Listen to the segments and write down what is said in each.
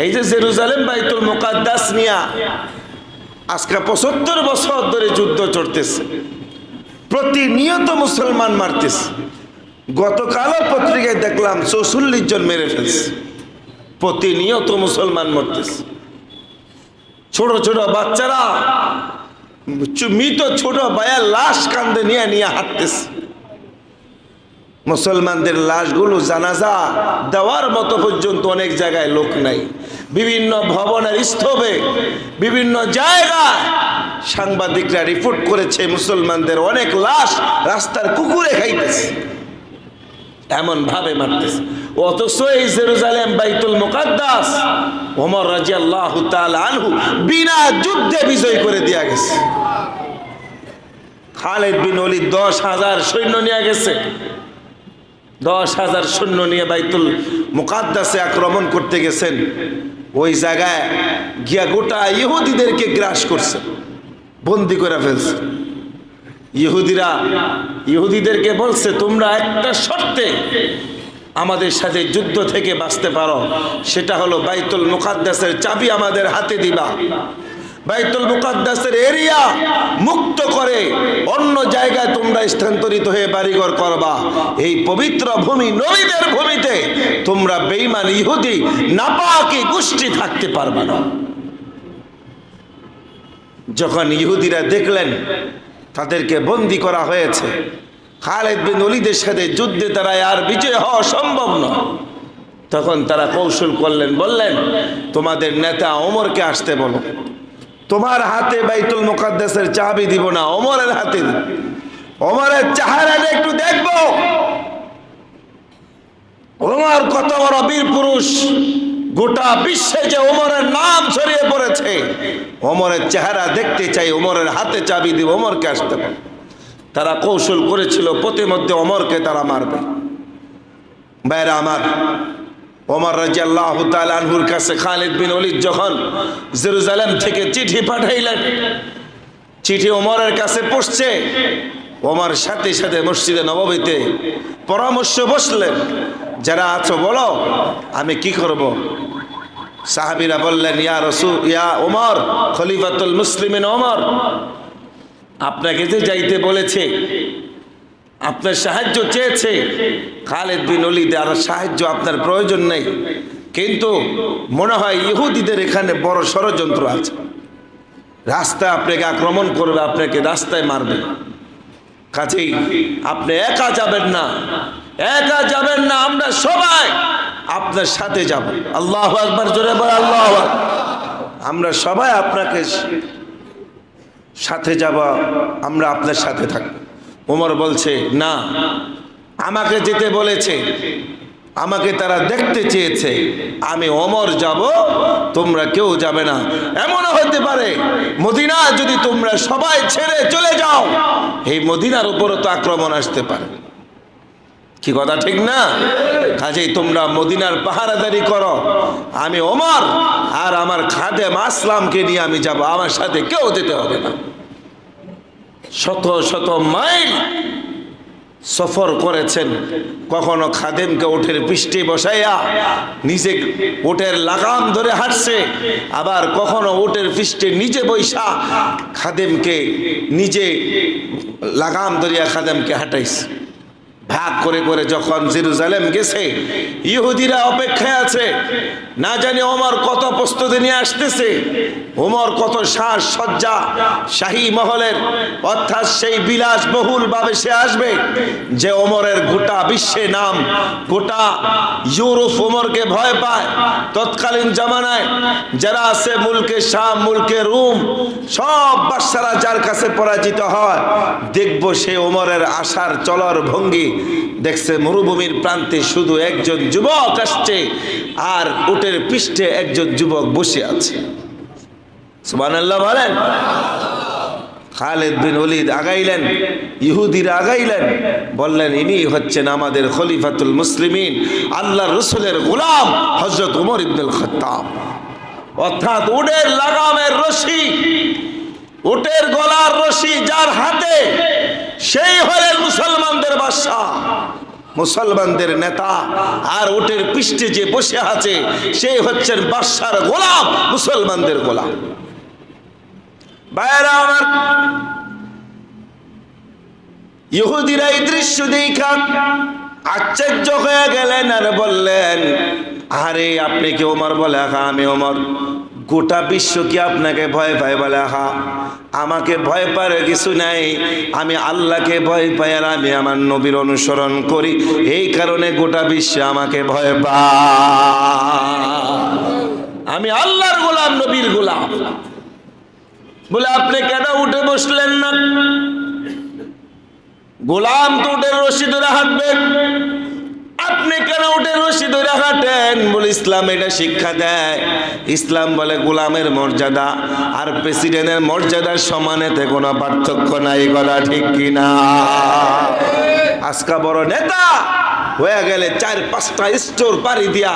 এই যে জেরুজালেম বাইতুল মোকাদ্দাস নিয়া আজকে পঁচাত্তর বছর ধরে যুদ্ধ চড়তেছে প্রতিনিয়ত মুসলমান মারতেছে। গতকালও পত্রিকায় দেখলাম চৌচল্লিশ জন মেরে ফেলছে, প্রতিনিয়ত মুসলমান মরতেছে। ছোট ছোট বাচ্চারা, মৃত ছোট বায়ার লাশ কান্দে নিয়ে নিয়ে হাঁটতেছে। মুসলমানদের লাশগুলো জানাজা দেওয়ার মতো পর্যন্ত অনেক জায়গায় লোক নাই। বিভিন্ন ভবনের স্তবে বিভিন্ন জায়গা সাংবাদিকরা রিপোর্ট করেছে, মুসলমানদের অনেক লাশ রাস্তার কুকুরে খাইতেছে। এমন ভাবে মারতেছে। অথচ এই জেরুজালেম, বাইতুল মুকাদ্দাস, ওমর রাজিয়াল্লাহু তাআলা আনহু বিনা যুদ্ধে বিজয় করে দেয়া গেছে। খালেদ বিন ওলিদ দশ হাজার সৈন্য নিয়ে গেছে। দশ হাজার সৈন্য নিয়ে বাইতুল মুকাদ্দাসে আক্রমণ করতে গেছেন। ওই জায়গায় গিয়া গোটা ইহুদিদেরকে গ্রাস করছে, বন্দি করে ফেলছে। ইহুদিরা, ইহুদিদেরকে বলছে, তোমরা একটা শর্তে আমাদের সাথে যুদ্ধ থেকে বাঁচতে পারো, সেটা হলো বাইতুল মুকাদ্দাসের চাবি আমাদের হাতে দিবা। বাইতুল মুকাদ্দাসের এরিয়া মুক্ত করে অন্য জায়গায় তোমরা স্থানান্তরিত হয়ে বাড়িঘর করবা। এই পবিত্র ভূমি নবীদের ভূমিতে তোমরা বেঈমান ইহুদি, নাপাকি গোষ্ঠী থাকতে পারবা না। যখন ইহুদিরা দেখলেন তাদেরকে বন্দি করা হয়েছে, খালেদ বিন অলিদের সাথে যুদ্ধে তারা আর বিজয় হওয়া সম্ভব নয় তখন তারা কৌশল করলেন, বললেন, তোমাদের নেতা ওমরকে আসতে বলো। তোমার হাতে বাইতুল মুকাদ্দাসের চাবি দিব না, ওমরের হাতে দিব। ওমরের চেহারাটা একটু দেখব। ওমর কত বড় বীর পুরুষ। গোটা বিশ্বে যে ওমরের নাম ছড়িয়ে পড়েছে, ওমরের চেহারা দেখতে চাই, ওমরের হাতে চাবি দিব, ওমরকে আসতে পারে তারা কৌশল করেছিল প্রতিমধ্যে ওমরকে তারা মারবে। বাইরা আমার ওমর রাজিয়াল্লাহ আনহুর কাছে খালিদ বিন অলিদ যখন জেরুজালেম থেকে চিঠি পাঠাইলেন, চিঠি ওমরের কাছে পড়ছে ওমর সাথে সাথে মসজিদে নববীতে পরামর্শ বসলেন, যারা আছো বলো, আমি কি করব? সাহাবিরা বললেন, ইয়া রসু ইয়া ওমর, খলিফাতুল মুসলিমিন ওমর, আপনাকে যে যাইতে বলেছে আপনার সাহায্য চেয়েছে। খালেদ বিন অলিদে আর সাহায্য আপনার প্রয়োজন নেই। কিন্তু মনে হয় ইহুদিদের এখানে বড় ষড়যন্ত্র আছে। রাস্তায় আপনাকে আক্রমণ করবে, আপনাকে রাস্তায় মারবে। কাজেই আপনি একা যাবেন না। একা যাবেন না, আমরা সবাই আপনার সাথে যাব। আল্লাহ একবার জোরে বল আল্লাহ আমরা সবাই আপনাকে সাথে যাব, আমরা আপনার সাথে থাকব। ওমর বলছে, না, আমাকে যেতে বলেছে। আমাকে তারা দেখতে চেয়েছে। আমি অমর যাব, তোমরা কেউ যাবে না। এমনও হতে পারে, মদিনা যদি তোমরা সবাই ছেড়ে চলে যাও, এই মদিনার উপরও তো আক্রমণ আসতে পারে। কি কথা, ঠিক না? কাজেই তোমরা মদিনার পাহারাদারি করো। আমি ওমর আর আমার খাদেম আসলামকে নিয়ে আমি যাব। আমার সাথে কেউ যেতে হবে না। শত শত মাইল সফর করেছেন। কখনো খাদেমকে ওঠের পৃষ্ঠে বসাইয়া নিজে ওটের লাগাম ধরে হাঁটছে, আবার কখনো ওটের পৃষ্ঠে নিজে বৈশা খাদেমকে নিজে লাগাম ধরিয়া খাদেমকে হাঁটাইছে। ভাগ করে করে যখন জেরুজালেম গেছে, ইহুদিরা অপেক্ষায় আছে। না জানি ওমর কত প্রস্তুতি নিয়ে আসতেছে। ওমর কত শ্বাস সজ্জা, শাহী মহলের। অর্থাৎ সেই বিলাস বহুল ভাবে সে আসবে যে ওমরের গোটা বিশ্বে নাম, গোটা ইউরোপ ওমরকে ভয় পায়। তৎকালীন জামানায় যারা আছে, মুলকে শাম, মুলকে রুম, সব বাদশারা যার কাছে পরাজিত হয়, দেখব সে ওমরের আশার চলর ভঙ্গি। দেখছে মরুভূমির প্রান্তে শুধু একজন যুবক আসছে আর উটের পৃষ্ঠে একজন যুবক বসে আছে। সুবান বলেন। খালেদ বিন ওলিদ আগাইলেন, ইহুদিরা আগাইলেন, বললেন, ইনি হচ্ছেন আমাদের খলিফাতুল মুসলিমিন, আল্লাহ রসুলের গোলাম হজরত উমর ইবনুল খত্তাব। অর্থাৎ উটের লাগামের রশি, উটের গলার রশি যার হাতে সেই হলেন মুসলমানদের বাদশাহ। মুসলমানদের নেতা আর ওটের পৃষ্ঠে যে বসে আছে, সেই হচ্ছেন বাদশার গোলাম, মুসলমানদের গোলাম। বাইরা আমার, ইহুদিরা এই দৃশ্য দেখা আশ্চর্য হয়ে গেলেন আর বললেন, আরে, আপনি কি ওমর বলে আহা আমি ওমর। গোটা বিশ্ব কি আপনাকে ভয় পায় বলে আহা আমাকে ভয় পারে কিছু নাই। আমি আল্লাহকে ভয় পাই আর আমি আমার নবীর অনুসরণ করি। এই কারণে গোটা বিশ্ব আমাকে ভয় পায়। আমি আল্লাহর গোলাম, নবীর গোলাম। বলে, আপনি কেন উঠে বসলেন না? গোলাম তো উঠে রশি ধরে হাঁটবেন আপনি কেন উঠে রশি ধরে হাঁটেন? বলে ইসলাম এটা শিক্ষা দেয়। ইসলাম বলে, গোলামের মর্যাদা আর প্রেসিডেন্টের মর্যাদার সমানেতে কোনো পার্থক্য নাই করা ঠিক কিনা? আজকা বড় নেতা হয়ে গেলে চার, পাঁচটা স্টোর পাড়ি দিয়া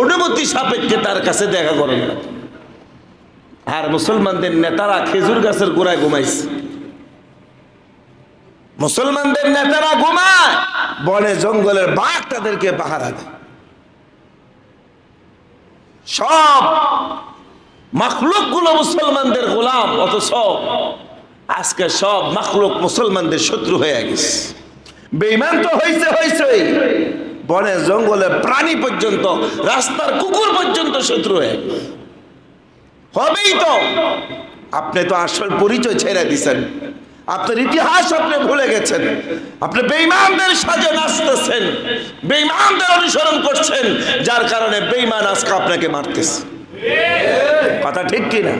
অনুমতি সাপেক্ষে তার কাছে দেখা করেন। আর মুসলমানদের নেতারা খেজুর গাছের গোড়ায় ঘুমাইছে। মুসলমানদের নেতারা ঘুমায়। বনে জঙ্গলের বাঘ তাদেরকে পাহারা দেয়। সব মাখলুকগুলো মুসলমানদের গোলাম, অথচ আজকে সব মাখলুক মুসলমানদের শত্রু হয়ে গেছে। বেইমান তো হয়েছে হয়েছে বনে জঙ্গলে প্রাণী পর্যন্ত, রাস্তার কুকুর পর্যন্ত শত্রু হয়ে হবেই তো। আপনি তো আসল পরিচয় ছেড়ে দিছেন। আপনার ইতিহাস আপনি ভুলে গেছেন। আপনি বেইমানদের সাজে নাচতেছেন বেইমানদের অনুসরণ করছেন, যার কারণে বেইমান আজকে আপনাকে মারতেছে। কথা ঠিক কিনা?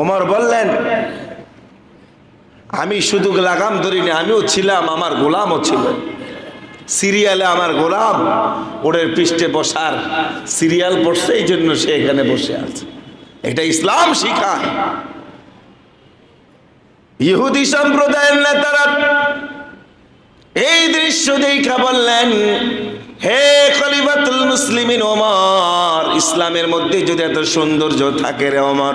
ওমর বললেন, আমি শুধু লাগাম ধরিনি, আমিও ছিলাম, আমার গোলামও ছিল। সিরিয়ালে আমার গোলাম, ওদের পৃষ্ঠে বসার সিরিয়াল পড়ছে এই জন্য সে এখানে বসে আছে। এটা ইসলাম শিখায়। ইহুদি সম্প্রদায়ের নেতারা এই দৃশ্য দেখা বললেন, হে খলিফাতুল মুসলিমিন ওমর, ইসলামের মধ্যে যদি এত সৌন্দর্য থাকে রে ওমর,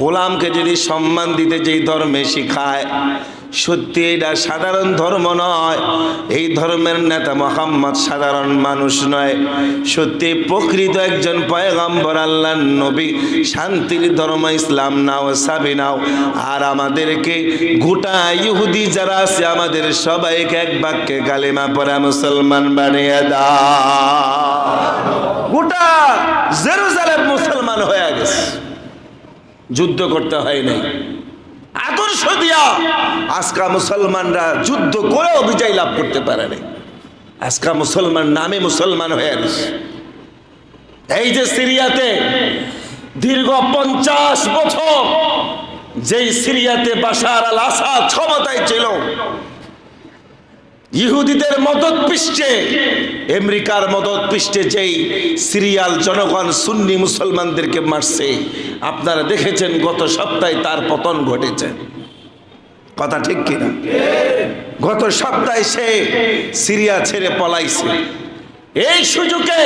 গোলামকে যদি সম্মান দিতে যেই ধর্মে শিখায় সত্যি এটা সাধারণ ধর্ম নয়। এই ধর্মের নেতা মোহাম্মদ সাধারণ মানুষ নয়। সত্যি প্রকৃত একজন পয়গম্বর আল্লাহ নবী। শান্তির ধর্ম, ইসলাম নাও, সাবি নাও। আর আমাদেরকে গোটা ইহুদি যারা আছে, আমাদের সবাইকে এক বাক্যে কালিমা পড়া মুসলমান বানিয়ে দা গোটা জেরুজালেম মুসলমান হয়ে গেছে। যুদ্ধ করতে হয় নাই। আদর্শ দিয়া আজকা মুসলমানরা যুদ্ধ করেও বিজয় লাভ করতে পারে নাই। আজকা মুসলমান নামে মুসলমান হয়ে গেছে। এই যে সিরিয়াতে দীর্ঘ পঞ্চাশ বছর যেই সিরিয়াতে বাসার আল আসাদ ক্ষমতায় ছিল, ইহুদিদের মদত পৃষ্ঠে, আমেরিকার মদত পৃষ্ঠে যেই সিরিয়াল জনগণ সুন্নি মুসলমানদেরকে মারছে, আপনারা দেখেছেন গত সপ্তাহে তার পতন ঘটেছে। কথা ঠিক কিনা? গত সপ্তাহে সে সিরিয়া ছেড়ে পলাইছে। এই সুযোগে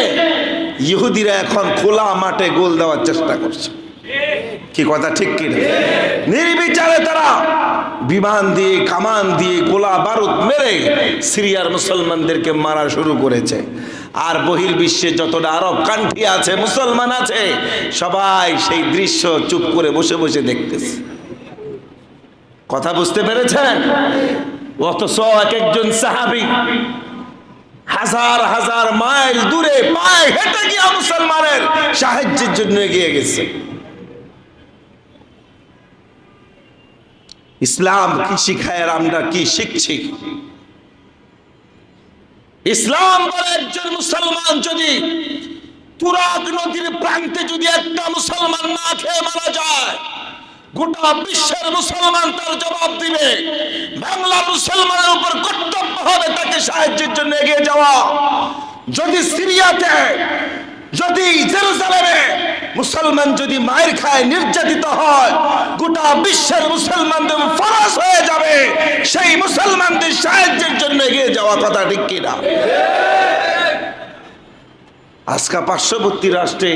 ইহুদিরা এখন খোলা মাঠে গোল দেওয়ার চেষ্টা করছে। কি কথা ঠিক কিনা? নির্বিচারে তারা বিমান দিয়ে, কামান দিয়ে গোলা বারুদ মেরে সিরিয়ার মুসলমানদেরকে মারা শুরু করেছে। আর বহির্বিশ্বে যতটা আরব কান্ট্রি আছে, মুসলমান আছে, সবাই সেই দৃশ্য চুপ করে বসে বসে দেখতেছে। কথা বুঝতে পেরেছেন? অথচ এক একজন সাহাবি হাজার হাজার মাইল দূরে পায়ে হেঁটে গিয়া মুসলমানের সাহায্যের জন্য এগিয়ে গেছে। ইসলাম কি শিখায় আর আমরা কি শিখছি? ইসলাম বলে একজন মুসলমান যদি তুরাগ নদীর প্রান্তে যদি একটা মুসলমান না খেয়ে মারা যায় গোটা বিশ্বের মুসলমান তার জবাব দিবে। বাংলা মুসলমানের উপর কর্তব্য হবে তাকে সাহায্যের জন্য এগিয়ে যাওয়া। যদি সিরিয়াতে, যদি জেরুজালেমে মুসলমান যদি মায়ের খায় নির্যাতিত হয়, গোটা বিশ্বের মুসলমানদের ফরাস হয়ে যাবে। সেই মুসলমানদের সাহায্যের জন্য এগিয়ে যাওয়া কথা ঠিক কিনা? আজকা পার্শ্ববর্তী রাষ্ট্রে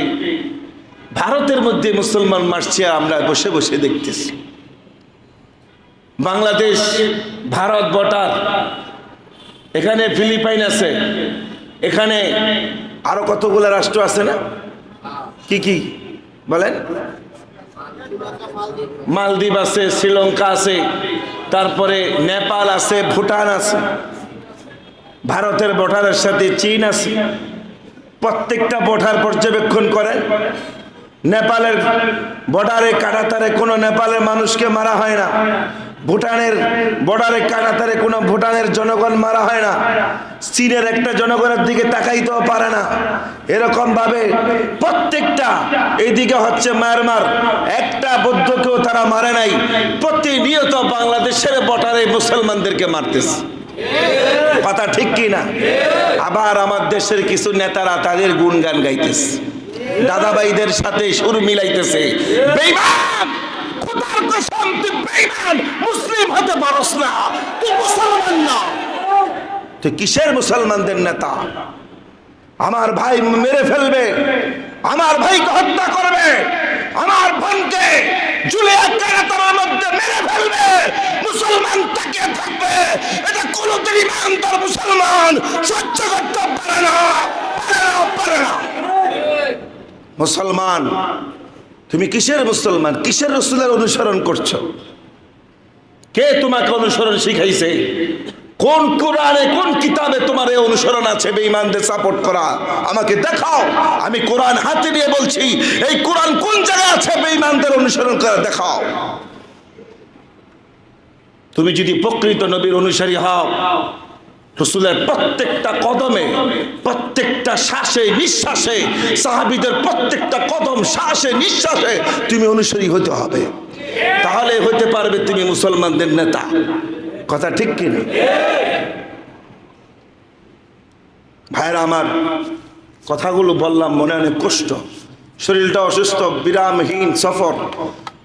ভারতের মধ্যে মুসলমান মারছে আমরা বসে বসে দেখতেছি। বাংলাদেশ, ভারত বটার এখানে ফিলিপাইন আছে, এখানে আরও কতগুলো রাষ্ট্র আছে না? কি কি? বলেন। মালদ্বীপ আছে, শ্রীলঙ্কা আছে, তারপরে নেপাল আছে, ভুটান আছে, ভারতের বর্ডারের সাথে চীন আছে। প্রত্যেকটা বর্ডার পর্যবেক্ষণ করেন। নেপালের বর্ডারে কাটাতারে কোনো নেপালের মানুষকে মারা হয় না। ভুটানের বর্ডারে কাটাতারে কোনো ভুটানের জনগণ মারা হয় না। চীনের একটা জনগণের দিকে তাকাইতেও পারে না। এরকম ভাবে প্রত্যেকটা এইদিকে হচ্ছে মায়ানমার। একটা বৌদ্ধকেও তারা মারে নাই। প্রতিনিয়ত বাংলাদেশের বর্ডারে মুসলমানদেরকে মারতেছে। কথা ঠিক কি না আবার আমার দেশের কিছু নেতারা তাদের গুণগান গাইতেছে। দাদাবাইদের সাথে সুর মিলাইতেছে। বেইমান খোদার কসম, তুই বেইমান মুসলিম হতে পারস না, তুই মুসলমান না। তুই কিসের মুসলমানদের নেতা? আমার ভাই মেরে ফেলবে, আমার ভাইকে হত্যা করবে, আমার বোনকে জুলে কারাতার মধ্যে মেরে ফেলবে মুসলমান তাকিয়ে থাকবে এটা কোনোদিন ইমানদার মুসলমান সহ্য করতে পারে না পারে না পারে না মুসলমান, তুমি কিসের মুসলমান? কিসের রসুলের অনুসরণ করছ? কে তোমাকে অনুসরণ শিখাইছে? কোন কোরআনে, কোন কিতাবে তোমার এই অনুসরণ আছে? বেঈমানদের সাপোর্ট করা। আমাকে দেখাও। আমি কোরআন হাতে নিয়ে বলছি, এই কোরআন কোন জায়গায় আছে? বেঈমানদের অনুসরণ করা, দেখাও। তুমি যদি প্রকৃত নবীর অনুসারী হও রসুলের প্রত্যেকটা কদমে, প্রত্যেকটা শ্বাসে, নিঃশ্বাসে, সাহাবিদের প্রত্যেকটা কদম শ্বাসে, নিঃশ্বাসে তুমি অনুসারী হতে হবে। তাহলে হতে পারবে তুমি মুসলমানদের নেতা। কথা ঠিক কিনা ভাইরা আমার কথাগুলো বললাম, মনে অনেক কষ্ট। শরীরটা অসুস্থ, বিরামহীন, সফর।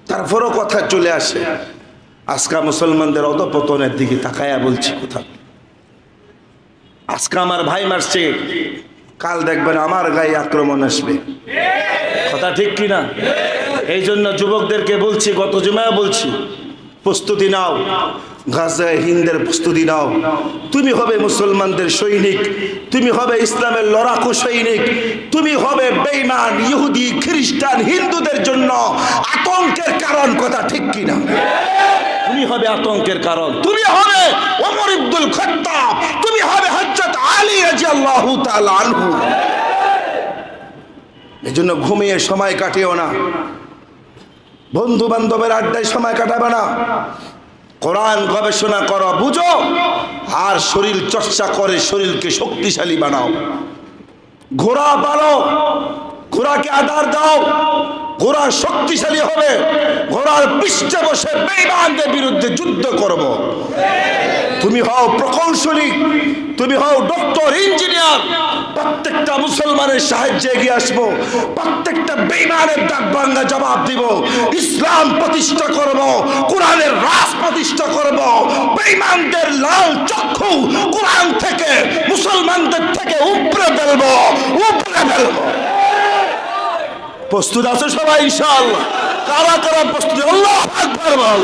তারপরও কথা চলে আসে। আজকা মুসলমানদের অধপতনের দিকে তাকায়া বলছি কোথা আজকে আমার ভাই মারছে। কাল দেখবেন আমার গায়ে আক্রমণ আসবে। কথা ঠিক কি না? এই জন্য যুবকদেরকে বলছি, গত জুমায় বলছি, প্রস্তুতি নাও। গাজায় হিন্দের প্রস্তুতি নাও। তুমি হবে মুসলমানদের সৈনিক, তুমি হবে ইসলামের লড়াকু সৈনিক, তুমি হবে বেইমান, ইহুদি, খ্রিস্টান, হিন্দুদের জন্য আতঙ্কের কারণ। কথা ঠিক কিনা তুমি হবে আতঙ্কের কারণ। তুমি হবে ওমর ইবদুল খত্তাব, তুমি হবে আলী রাদিয়াল্লাহু তাআলা আনহু। এজন্য ঘুমিয়ে সময় কাটিও না। বন্ধু বান্ধবের আড্ডায় সময় কাটাবে না। কোরআন গবেষণা করো, বুঝো, আর শরীর চর্চা করে শরীরকে শক্তিশালী বানাও। ঘোড়া পালো, ঘোড়াকে আধার দাও ঘোড়া শক্তিশালী হবে, ঘোড়ার পৃষ্ঠে বসে বেঈমানদের বিরুদ্ধে যুদ্ধ করব। তুমি হও প্রকৌশলী, তুমি হও ডক্টর, ইঞ্জিনিয়ার, প্রত্যেকটা মুসলমানের সাহায্যে এগিয়ে আসব, প্রত্যেকটা বেইমানের ডাক বাংলা জবাব দিব। ইসলাম প্রতিষ্ঠা করব, কোরআনের রাস প্রতিষ্ঠা করব বেইমানদের লাল চক্ষু কোরআন থেকে, মুসলমানদের থেকে উপরে ফেলব উপরে ফেলব। প্রস্তুত আছে সবাই ইনশাআল্লাহ। কারা কারা প্রস্তুত? আল্লাহ একবার বল।